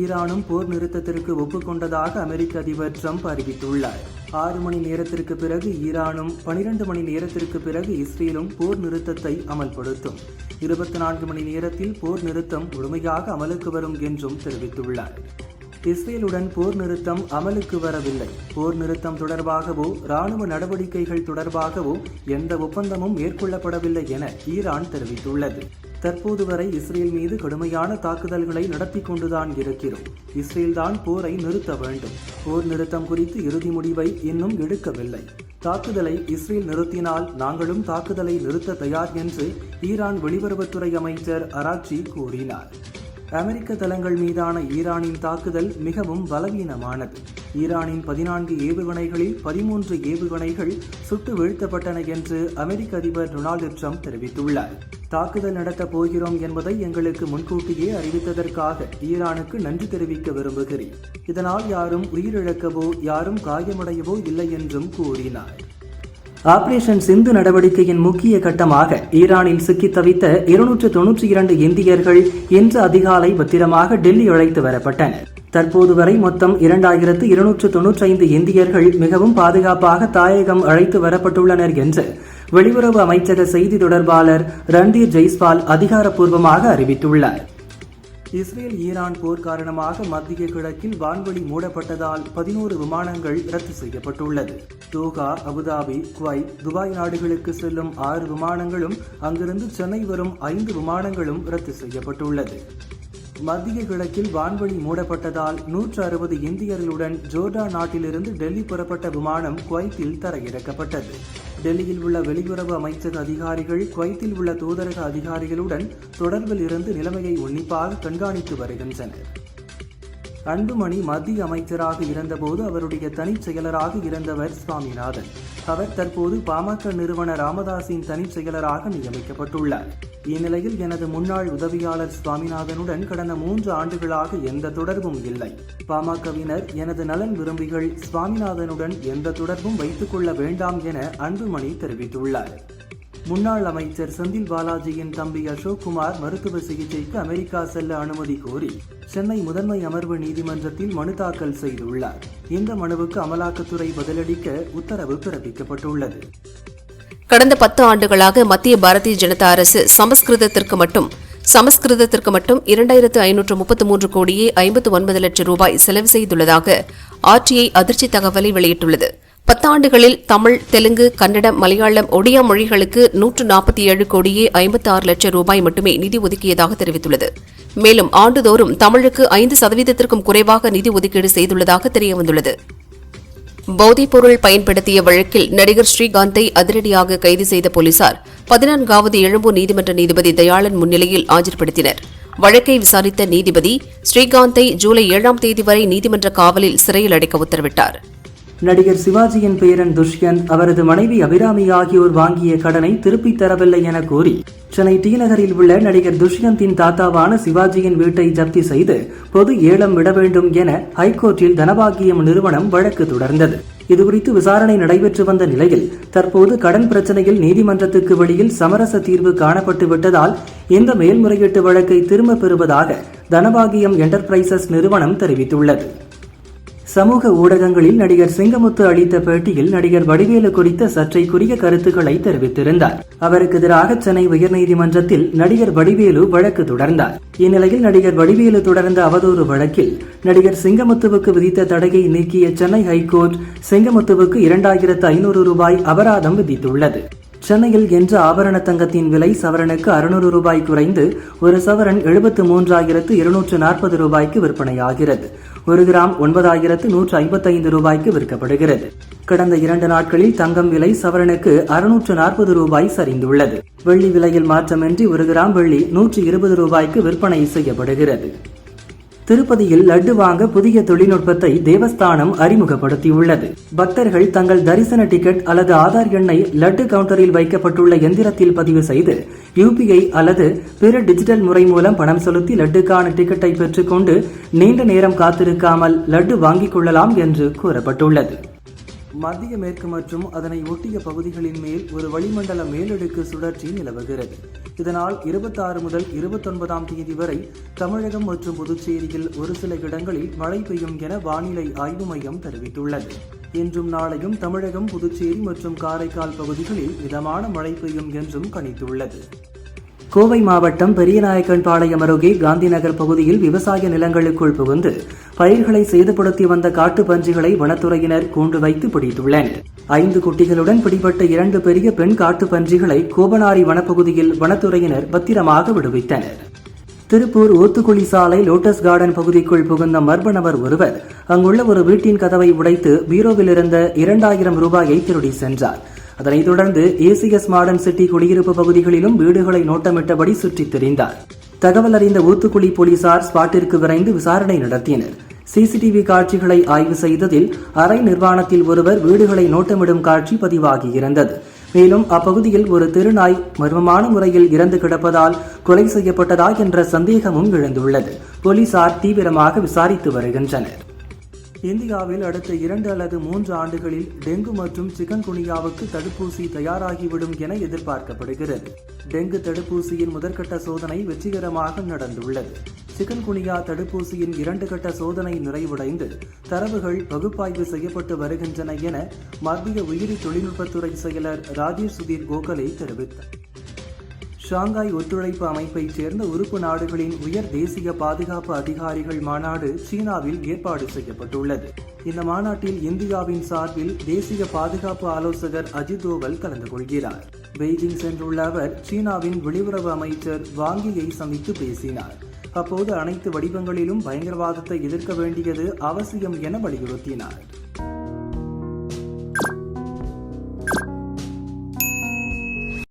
ஈரானும் போர் நிறுத்தத்திற்கு ஒப்புக்கொண்டதாக அமெரிக்க அதிபர் ட்ரம்ப் அறிவித்துள்ளார். ஆறு மணி நேரத்திற்கு பிறகு ஈரானும் பனிரெண்டு மணி நேரத்திற்கு பிறகு இஸ்ரேலும் போர் நிறுத்தத்தை அமல்படுத்தும். இருபத்தி நான்கு மணி நேரத்தில் போர் நிறுத்தம் முழுமையாக அமலுக்கு வரும் என்றும் தெரிவித்துள்ளார். இஸ்ரேலுடன் போர் நிறுத்தம் அமலுக்கு வரவில்லை. போர் நிறுத்தம் தொடர்பாகவோ ராணுவ நடவடிக்கைகள் தொடர்பாகவோ எந்த ஒப்பந்தமும் மேற்கொள்ளப்படவில்லை என ஈரான் தெரிவித்துள்ளது. தற்போது வரை இஸ்ரேல் மீது கடுமையான தாக்குதல்களை நடத்தி கொண்டுதான் இருக்கிறோம். இஸ்ரேல் தான் போரை நிறுத்த வேண்டும். போர் நிறுத்தம் குறித்து இறுதி முடிவை இன்னும் எடுக்கவில்லை. தாக்குதலை இஸ்ரேல் நிறுத்தினால் நாங்களும் தாக்குதலை நிறுத்த தயார் என்று ஈரான் வெளியுறவுத்துறை அமைச்சர் அராக்சி கூறினார். அமெரிக்க தளங்கள் மீதான ஈரானின் தாக்குதல் மிகவும் பலவீனமானது. ஈரானின் பதினான்கு ஏவுகணைகளில் பதிமூன்று ஏவுகணைகள் சுட்டு வீழ்த்தப்பட்டன என்று அமெரிக்க அதிபர் டொனால்டு ட்ரம்ப் தெரிவித்துள்ளார். தாக்குதல் நடத்தப் போகிறோம் என்பதை எங்களுக்கு முன்கூட்டியே அறிவித்ததற்காக ஈரானுக்கு நன்றி தெரிவிக்க விரும்புகிறேன். இதனால் யாரும் உயிரிழக்கவோ யாரும் காயமடையவோ இல்லை என்றும் கூறினார். ஆபரேஷன் சிந்து நடவடிக்கையின் முக்கிய கட்டமாக ஈரானில் சிக்கித் தவித்த இருநூற்று தொன்னூற்றி இரண்டு இந்தியர்கள் இன்று அதிகாலை பத்திரமாக டெல்லி அழைத்து வரப்பட்டனர். தற்போது வரை மொத்தம் இரண்டாயிரத்து இருநூற்று தொன்னூற்றி ஐந்து இந்தியர்கள் மிகவும் பாதுகாப்பாக தாயகம் அழைத்து வரப்பட்டுள்ளனர் என்று வெளியுறவு அமைச்சக செய்தி தொடர்பாளர் ரன்தீர் ஜெய்ஸ்வால் அதிகாரப்பூர்வமாக அறிவித்துள்ளார். இஸ்ரேல் ஈரான் போர் காரணமாக மத்திய கிழக்கில் வான்வழி மூடப்பட்டதால் பதினோரு விமானங்கள் ரத்து செய்யப்பட்டுள்ளது. தோகா அபுதாபி குவைத் துபாய் நாடுகளுக்கு செல்லும் ஆறு விமானங்களும் அங்கிருந்து சென்னை வரும் ஐந்து விமானங்களும் ரத்து செய்யப்பட்டுள்ளது. மத்திய கிழக்கில் வான்வழி மூடப்பட்டதால் நூற்று அறுபது இந்தியர்களுடன் ஜோர்டா நாட்டிலிருந்து டெல்லி புறப்பட்ட விமானம் குவைத்தில் தரையிறக்கப்பட்டது. டெல்லியில் உள்ள வெளியுறவு அமைச்சக அதிகாரிகள் குவைத்தில் உள்ள தூதரக அதிகாரிகளுடன் தொடர்பில் இருந்து நிலைமையை உன்னிப்பாக கண்காணித்து வருகின்றனர். அன்புமணி மத்திய அமைச்சராக இருந்தபோது அவருடைய தனிச் செயலராக இருந்தவர் சுவாமிநாதன். அவர் தற்போது பாமக நிறுவன ராமதாஸின் தனிச் செயலராக நியமிக்கப்பட்டுள்ளார். இந்நிலையில் எனது முன்னாள் உதவியாளர் சுவாமிநாதனுடன் கடந்த மூன்று ஆண்டுகளாக எந்த தொடர்பும் இல்லை. பாமகவினர் எனது நலன் விரும்பிகள் சுவாமிநாதனுடன் எந்த தொடர்பும் வைத்துக் கொள்ள வேண்டாம் என அன்புமணி தெரிவித்துள்ளார். முன்னாள் அமைச்சர் செந்தில் பாலாஜியின் தம்பி அசோக்குமார் மருத்துவ சிகிச்சைக்கு அமெரிக்கா செல்ல அனுமதி கோரி சென்னை முதன்மை அமர்வு நீதிமன்றத்தில் மனு தாக்கல் செய்துள்ளார். இந்த மனுவுக்கு அமலாக்கத்துறை பதிலளிக்க உத்தரவு பிறப்பிக்கப்பட்டுள்ளது. கடந்த பத்து ஆண்டுகளாக மத்திய பாரதிய ஜனதா அரசு சமஸ்கிருதத்திற்கு மட்டும் சமஸ்கிருதத்திற்கு மட்டும் இரண்டாயிரத்து ஐநூற்று முப்பத்து மூன்று கோடியே ஐம்பத்து ஒன்பது லட்சம் ரூபாய் செலவு செய்துள்ளதாக ஆர்டிஐ அதிர்ச்சி தகவலை வெளியிட்டுள்ளது. பத்தாண்டுகளில் தமிழ் தெலுங்கு கன்னடம் மலையாளம் ஒடியா மொழிகளுக்கு நூற்று நாற்பத்தி ஏழு கோடியே ஐம்பத்தி ஆறு லட்சம் ரூபாய் மட்டுமே நிதி ஒதுக்கியதாக தெரிவித்துள்ளது. மேலும் ஆண்டுதோறும் தமிழுக்கு ஐந்து சதவீதத்திற்கும் குறைவாக நிதி ஒதுக்கீடு செய்துள்ளதாக தெரியவந்துள்ளது. போதைப்பொருள் பயன்படுத்திய வழக்கில் நடிகர் ஸ்ரீகாந்தை அதிரடியாக கைது செய்த போலீசார் பதினான்காவது எழும்பூர் நீதிமன்ற நீதிபதி தயாளன் முன்னிலையில் ஆஜர்படுத்தினர். வழக்கை விசாரித்த நீதிபதி ஸ்ரீகாந்தை ஜூலை ஏழாம் தேதி வரை நீதிமன்ற காவலில் சிறையில் அடைக்க உத்தரவிட்டார். நடிகர் சிவாஜியின் பேரன் துஷ்யந்த் அவரது மனைவி அபிராமி ஆகியோர் வாங்கிய கடனை திருப்பித் தரவில்லை என கூறி சென்னை டி நகரில் உள்ள நடிகர் துஷ்யந்தின் தாத்தாவான சிவாஜியின் வீட்டை ஜப்தி செய்து பொது ஏலம் விட வேண்டும் என ஹைகோர்ட்டில் தனபாகியம் நிறுவனம் வழக்கு தொடர்ந்தது. இதுகுறித்து விசாரணை நடைபெற்று வந்த நிலையில் தற்போது கடன் பிரச்சனையில் நீதிமன்றத்துக்கு வெளியில் சமரச தீர்வு காணப்பட்டு விட்டதால் இந்த மேல்முறையீட்டு வழக்கை திரும்பப் பெறுவதாக தனபாகியம் என்டர்பிரைசஸ் நிறுவனம் தெரிவித்துள்ளது. சமூக ஊடகங்களில் நடிகர் சிங்கமுத்து அளித்த பேட்டியில் நடிகர் வடிவேலு குறித்த சர்ச்சைக்குரிய கருத்துக்களை தெரிவித்திருந்தார். அவருக்கு எதிராக சென்னை உயர்நீதிமன்றத்தில் நடிகர் வடிவேலு வழக்கு தொடர்ந்தார். இந்நிலையில் நடிகர் வடிவேலு தொடர்ந்த அவதூறு வழக்கில் நடிகர் சிங்கமுத்துவுக்கு விதித்த தடையை நீக்கிய சென்னை ஹைகோர்ட் சிங்கமுத்துவுக்கு இரண்டாயிரத்து ஐநூறு ரூபாய் அபராதம் விதித்துள்ளது. சென்னையில் என்ற ஆபரண தங்கத்தின் விலை சவரனுக்கு அறுநூறு ரூபாய் குறைந்து ஒரு சவரன் எழுபத்து மூன்றாயிரத்து இருநூற்று நாற்பது ரூபாய்க்கு விற்பனையாகிறது. ஒரு கிராம் ஒன்பதாயிரத்து நூற்று ஐம்பத்தைந்து ரூபாய்க்கு விற்கப்படுகிறது. கடந்த இரண்டு நாட்களில் தங்கம் விலை சவரனுக்கு அறுநூற்று நாற்பது ரூபாய் சரிந்துள்ளது. வெள்ளி விலையில் மாற்றமின்றி ஒரு கிராம் வெள்ளி நூற்று இருபது ரூபாய்க்கு விற்பனை செய்யப்படுகிறது. திருப்பதியில் லட்டு வாங்க புதிய தொழில்நுட்பத்தை தேவஸ்தானம் அறிமுகப்படுத்தியுள்ளது. பக்தர்கள் தங்கள் தரிசன டிக்கெட் அல்லது ஆதார் எண்ணை லட்டு கவுண்டரில் வைக்கப்பட்டுள்ள எந்திரத்தில் பதிவு செய்து யூபிஐ அல்லது பிற டிஜிட்டல் முறை மூலம் பணம் செலுத்தி லட்டுக்கான டிக்கெட்டை பெற்றுக்கொண்டு நீண்ட நேரம் காத்திருக்காமல் லட்டு வாங்கிக் கொள்ளலாம் என்று கூறப்பட்டுள்ளது. மத்திய மேற்கு மற்றும் அதனை ஒட்டிய பகுதிகளின் மேல் ஒரு வளிமண்டல மேலடுக்கு சுழற்சி நிலவுகிறது. இதனால் இருபத்தாறு முதல் இருபத்தொன்பதாம் தேதி வரை தமிழகம் மற்றும் புதுச்சேரியில் ஒரு சில இடங்களில் மழை பெய்யும் என வானிலை ஆய்வு மையம் தெரிவித்துள்ளது. இன்றும் நாளையும் தமிழகம் புதுச்சேரி மற்றும் காரைக்கால் பகுதிகளில் மிதமான மழை பெய்யும் என்றும் கணித்துள்ளது. கோவை மாவட்டம் பெரியநாயக்கன்பாளையம் அருகே காந்திநகர் பகுதியில் விவசாய நிலங்களுக்குள் புகுந்து பயிர்களை சேதப்படுத்தி வந்த காட்டுப் பன்றிகளை வனத்துறையினர் கூண்டு வைத்து பிடித்துள்ளனர். ஐந்து குட்டிகளுடன் பிடிபட்ட இரண்டு பெரிய பெண் காட்டுப் பன்றிகளை கோபனாரி வனப்பகுதியில் வனத்துறையினர் பத்திரமாக விடுவித்தனர். திருப்பூர் ஊத்துக்குழி சாலை லோட்டஸ் கார்டன் பகுதிக்குள் புகுந்த மர்ம நபர் ஒருவர் அங்குள்ள ஒரு வீட்டின் கதவை உடைத்து பீரோவில் இருந்த இரண்டாயிரம் ரூபாயை திருடி சென்றார். அதனைத் தொடர்ந்து ஏசிஎஸ் மாடர்ன் சிட்டி குடியிருப்பு பகுதிகளிலும் வீடுகளை நோட்டமிட்டபடி சுற்றித் திரிந்தார். தகவல் அறிந்த ஊத்துக்குழி போலீசார் ஸ்பாட்டிற்கு விரைந்து விசாரணை நடத்தினர். சிசிடிவி காட்சிகளை ஆய்வு செய்ததில் அறை நிர்வாணத்தில் ஒருவர் வீடுகளை நோட்டமிடும் காட்சி பதிவாகியிருந்தது மேலும் அப்பகுதியில் ஒரு திருநாய் மர்மமான முறையில் இறந்து கிடப்பதால் கொலை செய்யப்பட்டதா என்ற சந்தேகமும் எழுந்துள்ளது. போலீசார் தீவிரமாக விசாரித்து வருகின்றனர். இந்தியாவில் அடுத்த இரண்டு அல்லது மூன்று ஆண்டுகளில் டெங்கு மற்றும் சிக்கன் குனியாவுக்கு தடுப்பூசி தயாராகிவிடும் என எதிர்பார்க்கப்படுகிறது. டெங்கு தடுப்பூசியின் முதற்கட்ட சோதனை வெற்றிகரமாக நடந்துள்ளது. சிக்கன் குனியா தடுப்பூசியின் இரண்டு கட்ட சோதனை நிறைவடைந்து தரவுகள் பகுப்பாய்வு செய்யப்பட்டு வருகின்றன என மத்திய உயிரி தொழில்நுட்பத்துறை செயலர் ராஜீவ் சுதீர் கோகலே தெரிவித்தார். ஷாங்காய் ஒத்துழைப்பு அமைப்பைச் சேர்ந்த உறுப்பு நாடுகளின் உயர் தேசிய பாதுகாப்பு அதிகாரிகள் மாநாடு சீனாவில் ஏற்பாடு செய்யப்பட்டுள்ளது. இந்த மாநாட்டில் இந்தியாவின் சார்பில் தேசிய பாதுகாப்பு ஆலோசகர் அஜித் தோவல் கலந்து கொள்கிறார். பெய்ஜிங் சென்றுள்ள அவர் சீனாவின் வெளியுறவு அமைச்சர் வாங்கியை சந்தித்து பேசினார். அப்போது அனைத்து வடிவங்களிலும் பயங்கரவாதத்தை எதிர்க்க வேண்டியது அவசியம் என வலியுறுத்தினார்.